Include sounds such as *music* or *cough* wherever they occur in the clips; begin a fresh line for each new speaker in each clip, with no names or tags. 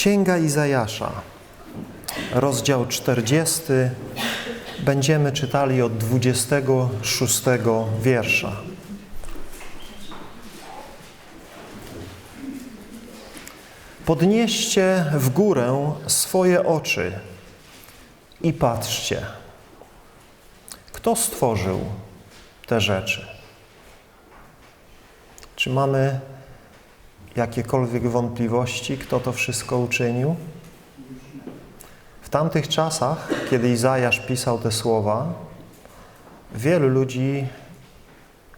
Księga Izajasza, rozdział 40. Będziemy czytali od 26 wiersza. Podnieście w górę swoje oczy i patrzcie, kto stworzył te rzeczy. Czy mamy jakiekolwiek wątpliwości, kto to wszystko uczynił? W tamtych czasach, kiedy Izajasz pisał te słowa, wielu ludzi,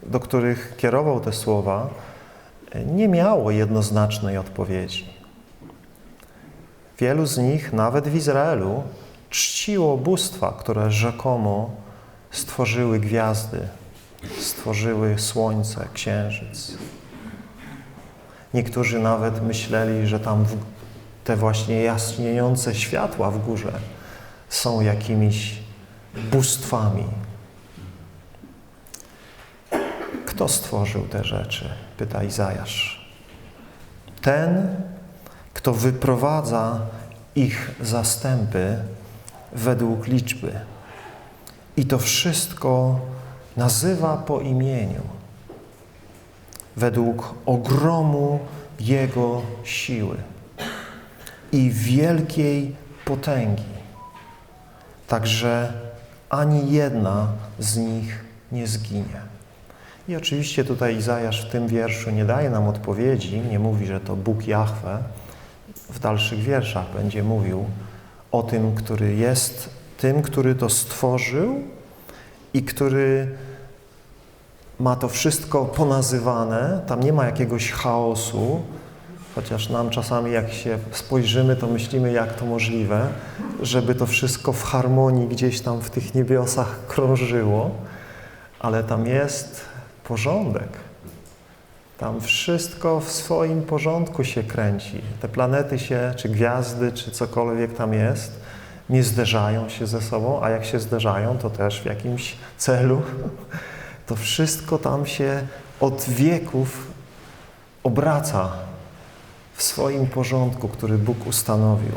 do których kierował te słowa, nie miało jednoznacznej odpowiedzi. Wielu z nich, nawet w Izraelu, czciło bóstwa, które rzekomo stworzyły gwiazdy, stworzyły słońce, księżyc. Niektórzy nawet myśleli, że tam te właśnie jaśniejące światła w górze są jakimiś bóstwami. Kto stworzył te rzeczy? Pyta Izajasz. Ten, kto wyprowadza ich zastępy według liczby. I to wszystko nazywa po imieniu, według ogromu Jego siły i wielkiej potęgi. Także ani jedna z nich nie zginie. I oczywiście tutaj Izajasz w tym wierszu nie daje nam odpowiedzi, nie mówi, że to Bóg Jahwe. W dalszych wierszach będzie mówił o tym, który jest tym, który to stworzył i który ma to wszystko ponazywane. Tam nie ma jakiegoś chaosu, chociaż nam czasami jak się spojrzymy, to myślimy, jak to możliwe, żeby to wszystko w harmonii gdzieś tam w tych niebiosach krążyło, ale tam jest porządek. Tam wszystko w swoim porządku się kręci. Te planety się, czy gwiazdy, czy cokolwiek tam jest, nie zderzają się ze sobą, a jak się zderzają, to też w jakimś celu. To wszystko tam się od wieków obraca w swoim porządku, który Bóg ustanowił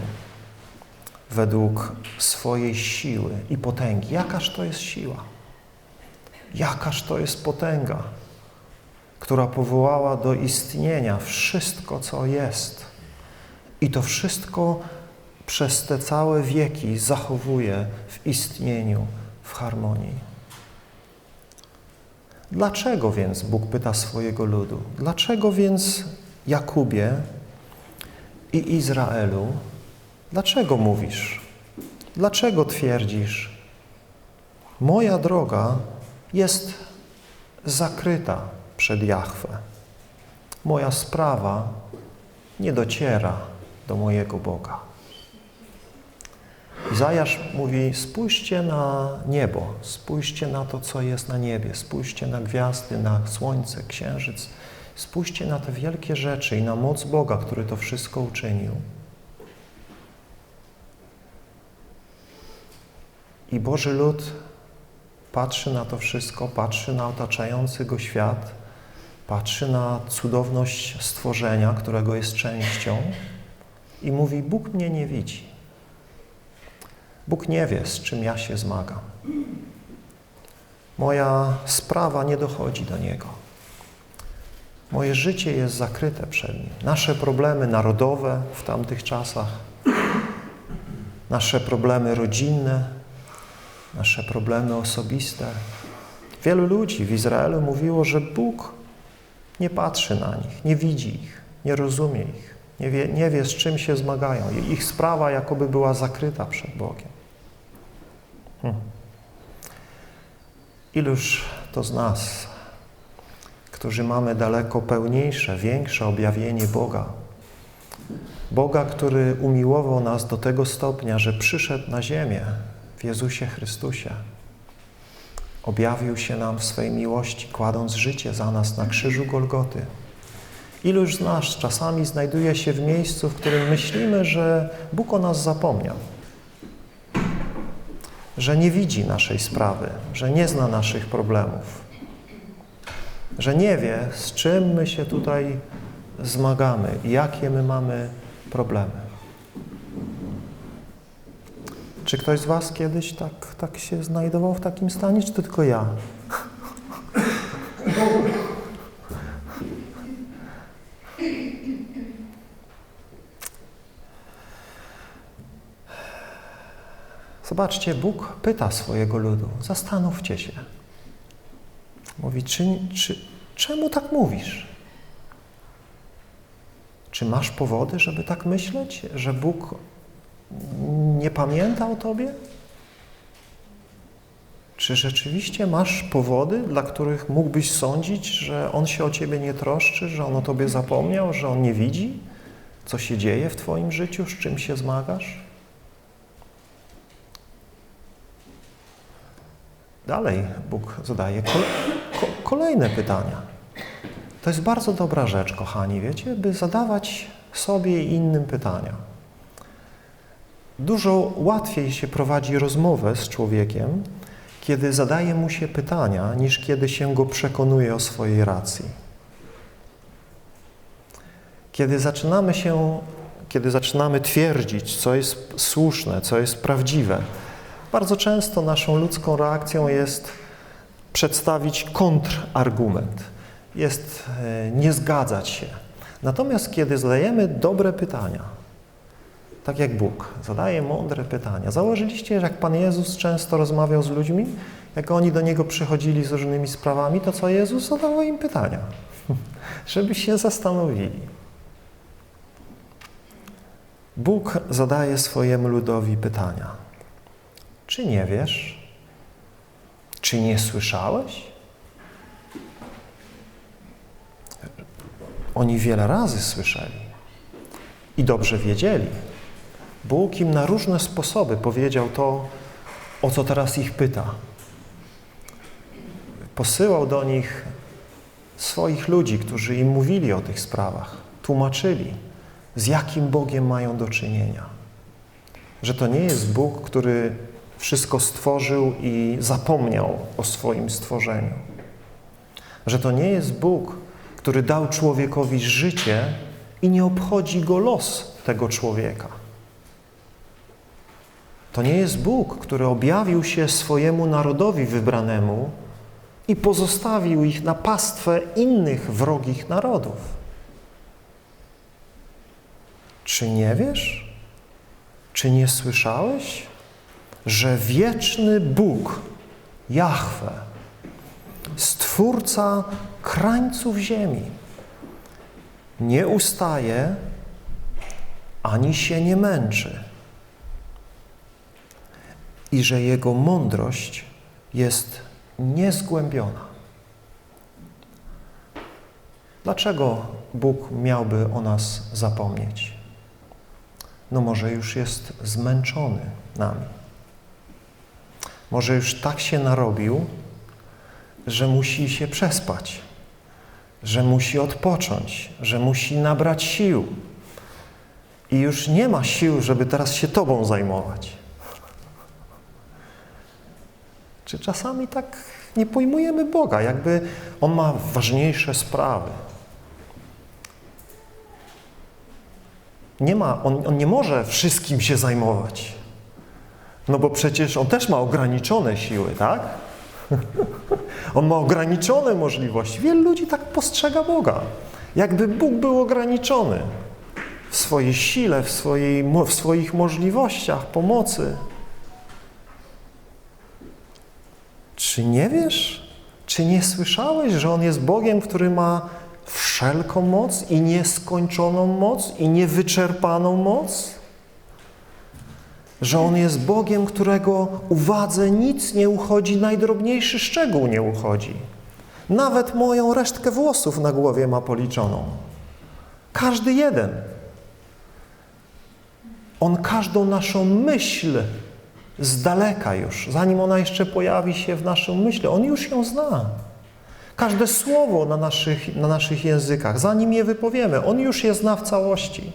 według swojej siły i potęgi. Jakaż to jest siła? Jakaż to jest potęga, która powołała do istnienia wszystko, co jest. I to wszystko przez te całe wieki zachowuje w istnieniu, w harmonii. Dlaczego więc, Bóg pyta swojego ludu, dlaczego więc Jakubie i Izraelu, dlaczego mówisz? Dlaczego twierdzisz? Moja droga jest zakryta przed Jahwe. Moja sprawa nie dociera do mojego Boga. Izajasz mówi, spójrzcie na niebo, spójrzcie na to, co jest na niebie, spójrzcie na gwiazdy, na słońce, księżyc, spójrzcie na te wielkie rzeczy i na moc Boga, który to wszystko uczynił. I Boży lud patrzy na to wszystko, patrzy na otaczający go świat, patrzy na cudowność stworzenia, którego jest częścią i mówi, Bóg mnie nie widzi. Bóg nie wie, z czym ja się zmagam. Moja sprawa nie dochodzi do Niego. Moje życie jest zakryte przed Nim. Nasze problemy narodowe w tamtych czasach, nasze problemy rodzinne, nasze problemy osobiste. Wielu ludzi w Izraelu mówiło, że Bóg nie patrzy na nich, nie widzi ich, nie rozumie ich, nie wie, nie wie z czym się zmagają. Ich sprawa jakoby była zakryta przed Bogiem. Hmm. Iluż to z nas, którzy mamy daleko pełniejsze, większe objawienie Boga. Boga, który umiłował nas do tego stopnia, że przyszedł na ziemię w Jezusie Chrystusie. Objawił się nam w swej miłości, kładąc życie za nas na krzyżu Golgoty. Iluż z nas czasami znajduje się w miejscu, w którym myślimy, że Bóg o nas zapomniał że nie widzi naszej sprawy, że nie zna naszych problemów, że nie wie, z czym my się tutaj zmagamy, jakie my mamy problemy. Czy ktoś z Was kiedyś tak, tak się znajdował w takim stanie, czy to tylko ja? *laughs* Zobaczcie, Bóg pyta swojego ludu, zastanówcie się. Mówi, czy, czy, czemu tak mówisz? Czy masz powody, żeby tak myśleć, że Bóg nie pamięta o Tobie? Czy rzeczywiście masz powody, dla których mógłbyś sądzić, że On się o Ciebie nie troszczy, że On o Tobie zapomniał, że On nie widzi, co się dzieje w Twoim życiu, z czym się zmagasz? Dalej Bóg zadaje ko ko kolejne pytania. To jest bardzo dobra rzecz, kochani, wiecie, by zadawać sobie i innym pytania. Dużo łatwiej się prowadzi rozmowę z człowiekiem, kiedy zadaje mu się pytania, niż kiedy się go przekonuje o swojej racji. Kiedy zaczynamy się, kiedy zaczynamy twierdzić, co jest słuszne, co jest prawdziwe, bardzo często naszą ludzką reakcją jest przedstawić kontrargument, jest e, nie zgadzać się. Natomiast kiedy zadajemy dobre pytania, tak jak Bóg zadaje mądre pytania. Założyliście, że jak Pan Jezus często rozmawiał z ludźmi, jak oni do Niego przychodzili z różnymi sprawami, to co Jezus zadawał im pytania, *laughs* żeby się zastanowili. Bóg zadaje swojemu ludowi pytania. Czy nie wiesz? Czy nie słyszałeś? Oni wiele razy słyszeli i dobrze wiedzieli. Bóg im na różne sposoby powiedział to, o co teraz ich pyta. Posyłał do nich swoich ludzi, którzy im mówili o tych sprawach, tłumaczyli, z jakim Bogiem mają do czynienia. Że to nie jest Bóg, który wszystko stworzył i zapomniał o swoim stworzeniu. Że to nie jest Bóg, który dał człowiekowi życie i nie obchodzi go los tego człowieka. To nie jest Bóg, który objawił się swojemu narodowi wybranemu i pozostawił ich na pastwę innych wrogich narodów. Czy nie wiesz? Czy nie słyszałeś, że wieczny Bóg, Jahwe, Stwórca krańców ziemi, nie ustaje ani się nie męczy i że Jego mądrość jest niezgłębiona. Dlaczego Bóg miałby o nas zapomnieć? No może już jest zmęczony nami. Może już tak się narobił, że musi się przespać, że musi odpocząć, że musi nabrać sił. I już nie ma sił, żeby teraz się Tobą zajmować. Czy czasami tak nie pojmujemy Boga, jakby On ma ważniejsze sprawy. Nie ma, on, on nie może wszystkim się zajmować. No bo przecież On też ma ograniczone siły, tak? *laughs* On ma ograniczone możliwości. Wielu ludzi tak postrzega Boga. Jakby Bóg był ograniczony w swojej sile, w, swojej, w swoich możliwościach pomocy. Czy nie wiesz? Czy nie słyszałeś, że On jest Bogiem, który ma wszelką moc i nieskończoną moc i niewyczerpaną moc? Że On jest Bogiem, którego uwadze nic nie uchodzi, najdrobniejszy szczegół nie uchodzi. Nawet moją resztkę włosów na głowie ma policzoną. Każdy jeden. On każdą naszą myśl z daleka już, zanim ona jeszcze pojawi się w naszym myśle. On już ją zna. Każde słowo na naszych, na naszych językach, zanim je wypowiemy, on już je zna w całości.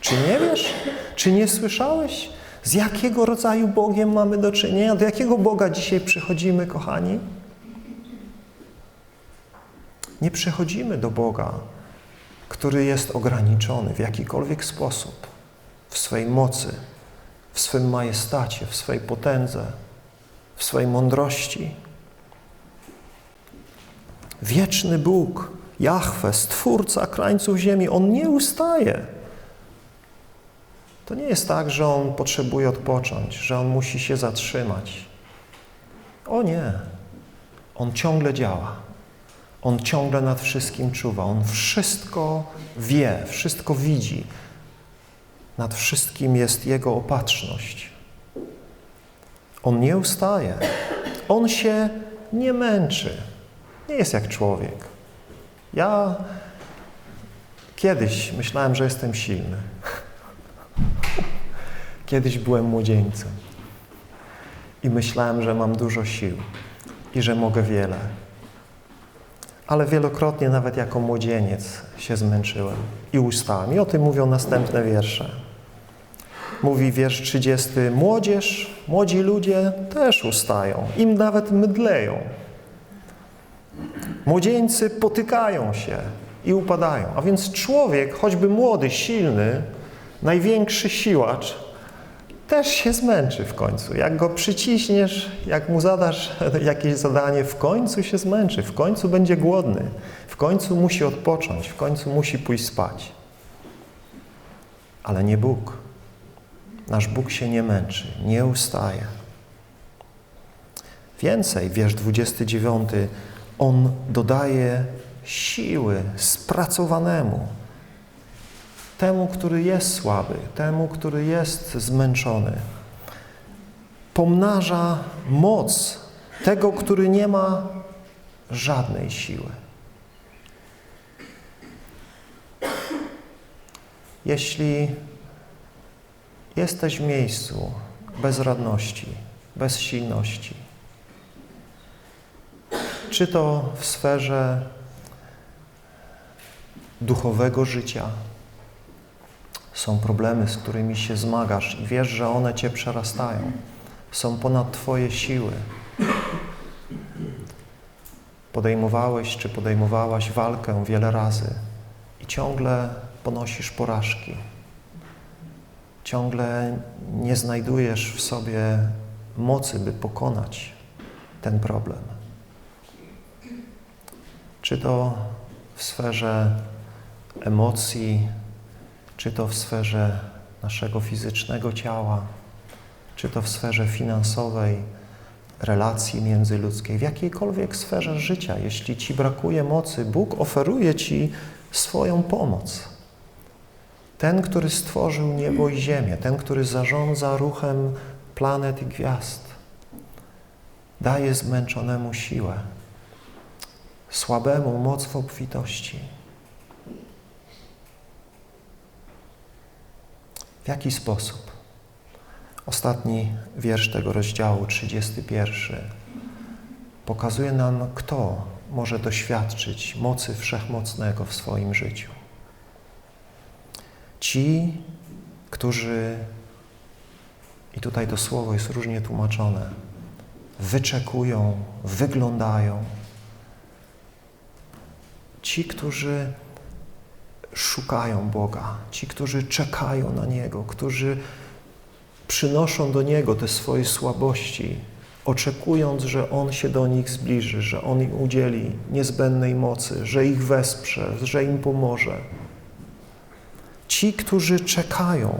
Czy nie wiesz? Czy nie słyszałeś? Z jakiego rodzaju Bogiem mamy do czynienia? Do jakiego Boga dzisiaj przychodzimy, kochani? Nie przychodzimy do Boga, który jest ograniczony w jakikolwiek sposób w swej mocy, w swym majestacie, w swej potędze, w swej mądrości. Wieczny Bóg, Jahwe, Stwórca krańców ziemi, On nie ustaje. To nie jest tak, że On potrzebuje odpocząć, że On musi się zatrzymać. O nie. On ciągle działa. On ciągle nad wszystkim czuwa. On wszystko wie, wszystko widzi. Nad wszystkim jest Jego opatrzność. On nie ustaje. On się nie męczy. Nie jest jak człowiek. Ja kiedyś myślałem, że jestem silny. Kiedyś byłem młodzieńcem i myślałem, że mam dużo sił i że mogę wiele. Ale wielokrotnie, nawet jako młodzieniec, się zmęczyłem i ustałem. I o tym mówią następne wiersze. Mówi wiersz 30. Młodzież, młodzi ludzie też ustają, im nawet mydleją. Młodzieńcy potykają się i upadają. A więc człowiek, choćby młody, silny, największy siłacz, też się zmęczy w końcu. Jak go przyciśniesz, jak mu zadasz *laughs* jakieś zadanie, w końcu się zmęczy, w końcu będzie głodny, w końcu musi odpocząć, w końcu musi pójść spać. Ale nie Bóg. Nasz Bóg się nie męczy, nie ustaje. Więcej, wiersz 29, On dodaje siły spracowanemu, temu, który jest słaby, temu, który jest zmęczony. Pomnaża moc tego, który nie ma żadnej siły. Jeśli jesteś w miejscu bezradności, bezsilności, czy to w sferze duchowego życia, są problemy, z którymi się zmagasz i wiesz, że one Cię przerastają. Są ponad Twoje siły. Podejmowałeś czy podejmowałaś walkę wiele razy i ciągle ponosisz porażki. Ciągle nie znajdujesz w sobie mocy, by pokonać ten problem. Czy to w sferze emocji, czy to w sferze naszego fizycznego ciała, czy to w sferze finansowej, relacji międzyludzkiej, w jakiejkolwiek sferze życia. Jeśli Ci brakuje mocy, Bóg oferuje Ci swoją pomoc. Ten, który stworzył niebo i ziemię, ten, który zarządza ruchem planet i gwiazd, daje zmęczonemu siłę, słabemu moc w obfitości. W jaki sposób? Ostatni wiersz tego rozdziału, 31, pokazuje nam, kto może doświadczyć mocy wszechmocnego w swoim życiu. Ci, którzy, i tutaj to słowo jest różnie tłumaczone, wyczekują, wyglądają. Ci, którzy szukają Boga, ci, którzy czekają na Niego, którzy przynoszą do Niego te swoje słabości, oczekując, że On się do nich zbliży, że On im udzieli niezbędnej mocy, że ich wesprze, że im pomoże. Ci, którzy czekają,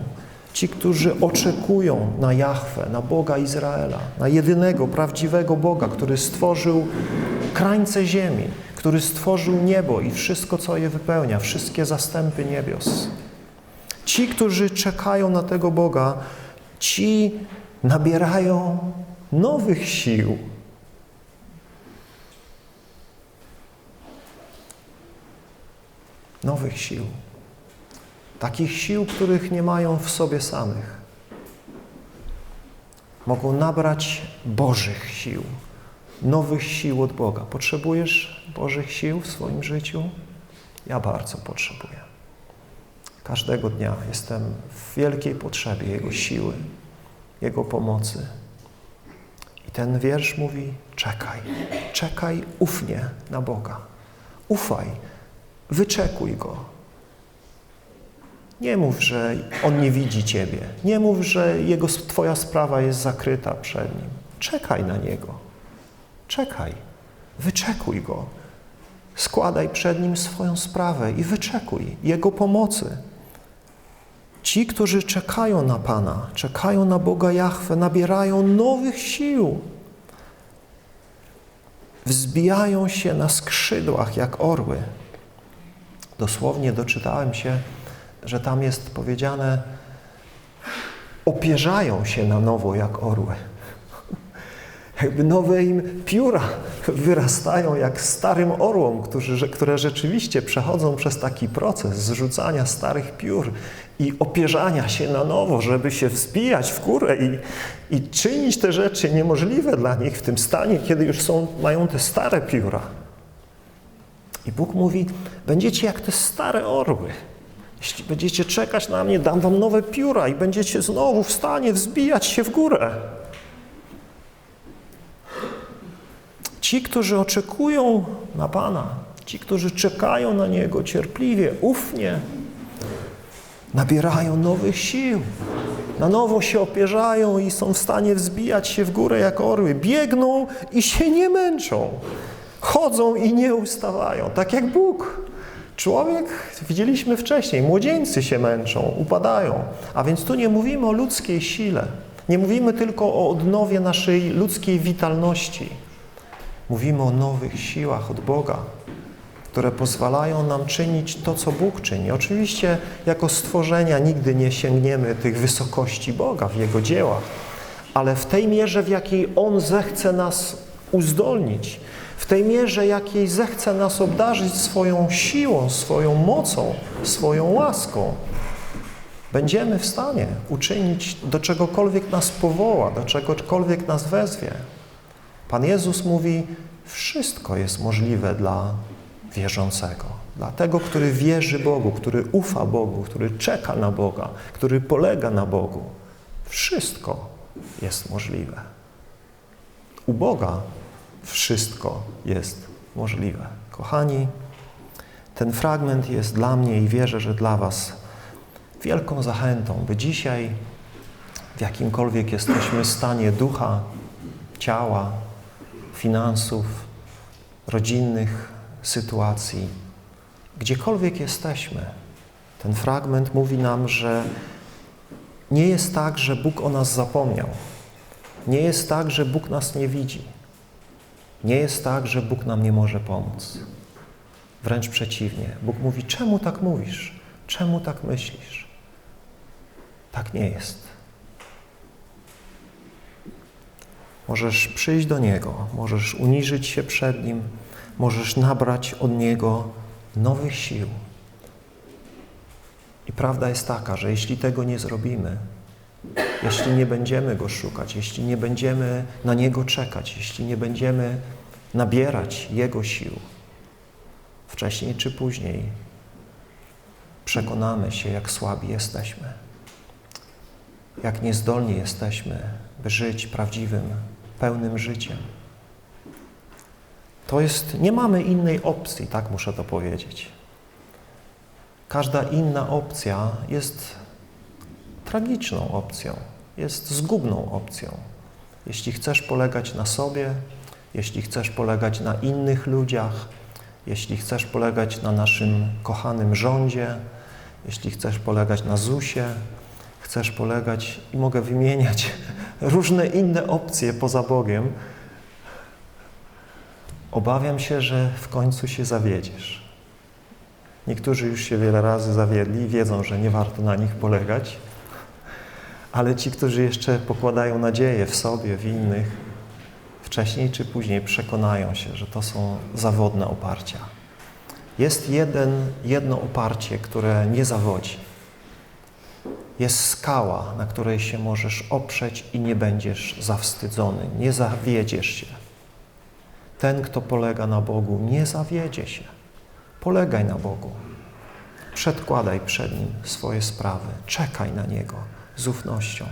ci, którzy oczekują na Jahwe, na Boga Izraela, na jedynego, prawdziwego Boga, który stworzył krańce ziemi, który stworzył niebo i wszystko, co je wypełnia, wszystkie zastępy niebios. Ci, którzy czekają na tego Boga, ci nabierają nowych sił. Nowych sił. Takich sił, których nie mają w sobie samych. Mogą nabrać Bożych sił nowych sił od Boga. Potrzebujesz Bożych sił w swoim życiu? Ja bardzo potrzebuję. Każdego dnia jestem w wielkiej potrzebie Jego siły, Jego pomocy. I ten wiersz mówi: czekaj, czekaj ufnie na Boga. Ufaj, wyczekuj Go. Nie mów, że On nie widzi Ciebie. Nie mów, że jego, Twoja sprawa jest zakryta przed Nim. Czekaj na Niego. Czekaj. Wyczekuj Go. Składaj przed Nim swoją sprawę i wyczekuj Jego pomocy. Ci, którzy czekają na Pana, czekają na Boga Jahwe, nabierają nowych sił. Wzbijają się na skrzydłach jak orły. Dosłownie doczytałem się, że tam jest powiedziane, opierzają się na nowo jak orły. Jakby nowe im pióra wyrastają jak starym orłom, którzy, które rzeczywiście przechodzą przez taki proces zrzucania starych piór i opierzania się na nowo, żeby się wzbijać w górę i, i czynić te rzeczy niemożliwe dla nich w tym stanie, kiedy już są, mają te stare pióra. I Bóg mówi, będziecie jak te stare orły. Jeśli będziecie czekać na mnie, dam wam nowe pióra i będziecie znowu w stanie wzbijać się w górę. Ci, którzy oczekują na Pana, ci, którzy czekają na Niego cierpliwie, ufnie, nabierają nowych sił. Na nowo się opierzają i są w stanie wzbijać się w górę jak orły. Biegną i się nie męczą. Chodzą i nie ustawają, tak jak Bóg. Człowiek, widzieliśmy wcześniej, młodzieńcy się męczą, upadają. A więc tu nie mówimy o ludzkiej sile. Nie mówimy tylko o odnowie naszej ludzkiej witalności. Mówimy o nowych siłach od Boga, które pozwalają nam czynić to, co Bóg czyni. Oczywiście jako stworzenia nigdy nie sięgniemy tych wysokości Boga w Jego dziełach, ale w tej mierze, w jakiej On zechce nas uzdolnić, w tej mierze, jakiej zechce nas obdarzyć swoją siłą, swoją mocą, swoją łaską, będziemy w stanie uczynić do czegokolwiek nas powoła, do czegokolwiek nas wezwie. Pan Jezus mówi, wszystko jest możliwe dla wierzącego, dla tego, który wierzy Bogu, który ufa Bogu, który czeka na Boga, który polega na Bogu. Wszystko jest możliwe. U Boga wszystko jest możliwe. Kochani, ten fragment jest dla mnie i wierzę, że dla Was wielką zachętą, by dzisiaj w jakimkolwiek jesteśmy stanie ducha, ciała, finansów, rodzinnych sytuacji, gdziekolwiek jesteśmy, ten fragment mówi nam, że nie jest tak, że Bóg o nas zapomniał. Nie jest tak, że Bóg nas nie widzi. Nie jest tak, że Bóg nam nie może pomóc. Wręcz przeciwnie. Bóg mówi, czemu tak mówisz? Czemu tak myślisz? Tak nie jest. Możesz przyjść do Niego, możesz uniżyć się przed Nim, możesz nabrać od Niego nowych sił. I prawda jest taka, że jeśli tego nie zrobimy, jeśli nie będziemy Go szukać, jeśli nie będziemy na Niego czekać, jeśli nie będziemy nabierać Jego sił, wcześniej czy później przekonamy się, jak słabi jesteśmy, jak niezdolni jesteśmy, by żyć prawdziwym, pełnym życiem. To jest, nie mamy innej opcji, tak muszę to powiedzieć. Każda inna opcja jest tragiczną opcją, jest zgubną opcją. Jeśli chcesz polegać na sobie, jeśli chcesz polegać na innych ludziach, jeśli chcesz polegać na naszym kochanym rządzie, jeśli chcesz polegać na ZUSie, chcesz polegać i mogę wymieniać różne inne opcje poza Bogiem, obawiam się, że w końcu się zawiedziesz. Niektórzy już się wiele razy zawiedli i wiedzą, że nie warto na nich polegać, ale ci, którzy jeszcze pokładają nadzieję w sobie, w innych, wcześniej czy później przekonają się, że to są zawodne oparcia. Jest jeden, jedno oparcie, które nie zawodzi. Jest skała, na której się możesz oprzeć i nie będziesz zawstydzony, nie zawiedziesz się. Ten, kto polega na Bogu, nie zawiedzie się. Polegaj na Bogu. Przedkładaj przed Nim swoje sprawy. Czekaj na Niego z ufnością.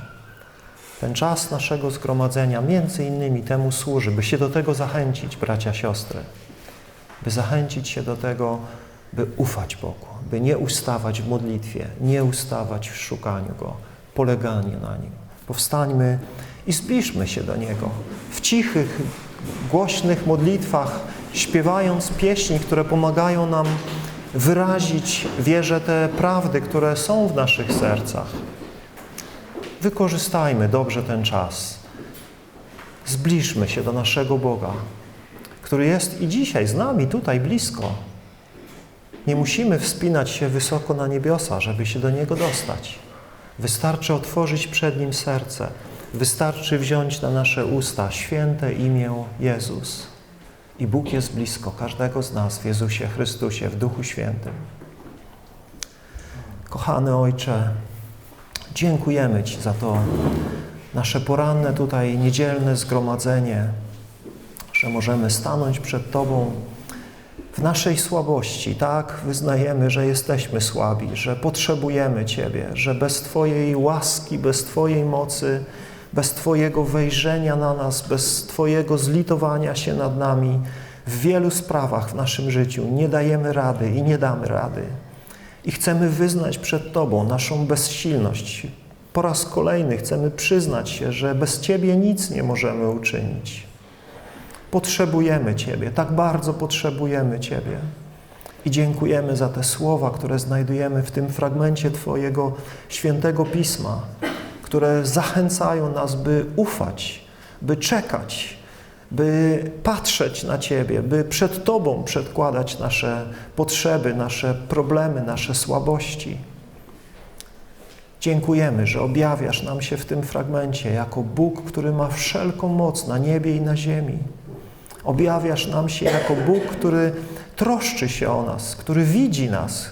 Ten czas naszego zgromadzenia między innymi temu służy, by się do tego zachęcić, bracia, siostry. By zachęcić się do tego, by ufać Bogu, by nie ustawać w modlitwie, nie ustawać w szukaniu Go, poleganiu na Nim. Powstańmy i zbliżmy się do Niego w cichych, głośnych modlitwach, śpiewając pieśni, które pomagają nam wyrazić wierzę te prawdy, które są w naszych sercach. Wykorzystajmy dobrze ten czas. Zbliżmy się do naszego Boga, który jest i dzisiaj z nami, tutaj blisko. Nie musimy wspinać się wysoko na niebiosa, żeby się do Niego dostać. Wystarczy otworzyć przed Nim serce. Wystarczy wziąć na nasze usta święte imię Jezus. I Bóg jest blisko każdego z nas w Jezusie Chrystusie, w Duchu Świętym. Kochany Ojcze, dziękujemy Ci za to nasze poranne tutaj niedzielne zgromadzenie, że możemy stanąć przed Tobą w naszej słabości. Tak, wyznajemy, że jesteśmy słabi, że potrzebujemy Ciebie, że bez Twojej łaski, bez Twojej mocy, bez Twojego wejrzenia na nas, bez Twojego zlitowania się nad nami w wielu sprawach w naszym życiu nie dajemy rady i nie damy rady. I chcemy wyznać przed Tobą naszą bezsilność. Po raz kolejny chcemy przyznać się, że bez Ciebie nic nie możemy uczynić. Potrzebujemy Ciebie, tak bardzo potrzebujemy Ciebie. I dziękujemy za te słowa, które znajdujemy w tym fragmencie Twojego świętego pisma, które zachęcają nas, by ufać, by czekać, by patrzeć na Ciebie, by przed Tobą przedkładać nasze potrzeby, nasze problemy, nasze słabości. Dziękujemy, że objawiasz nam się w tym fragmencie jako Bóg, który ma wszelką moc na niebie i na ziemi. Objawiasz nam się jako Bóg, który troszczy się o nas, który widzi nas.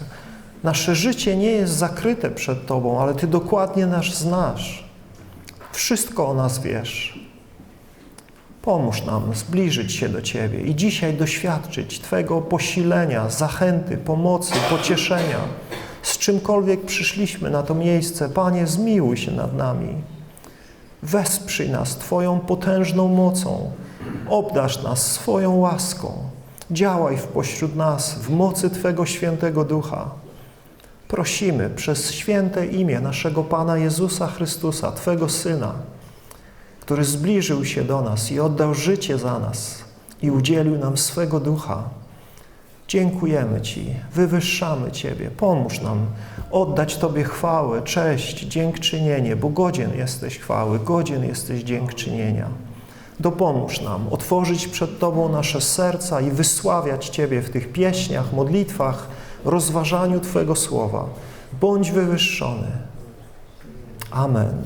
Nasze życie nie jest zakryte przed Tobą, ale Ty dokładnie nas znasz. Wszystko o nas wiesz. Pomóż nam zbliżyć się do Ciebie i dzisiaj doświadczyć Twojego posilenia, zachęty, pomocy, pocieszenia. Z czymkolwiek przyszliśmy na to miejsce, Panie, zmiłuj się nad nami. Wesprzyj nas Twoją potężną mocą. Obdasz nas swoją łaską. Działaj w pośród nas w mocy Twego świętego ducha. Prosimy przez święte imię naszego Pana Jezusa Chrystusa, Twego Syna, który zbliżył się do nas i oddał życie za nas i udzielił nam swego ducha. Dziękujemy Ci, wywyższamy Ciebie, pomóż nam oddać Tobie chwałę, cześć, dziękczynienie, bo godzien jesteś chwały, godzien jesteś dziękczynienia. Dopomóż nam otworzyć przed Tobą nasze serca i wysławiać Ciebie w tych pieśniach, modlitwach, rozważaniu Twojego słowa. Bądź wywyższony. Amen.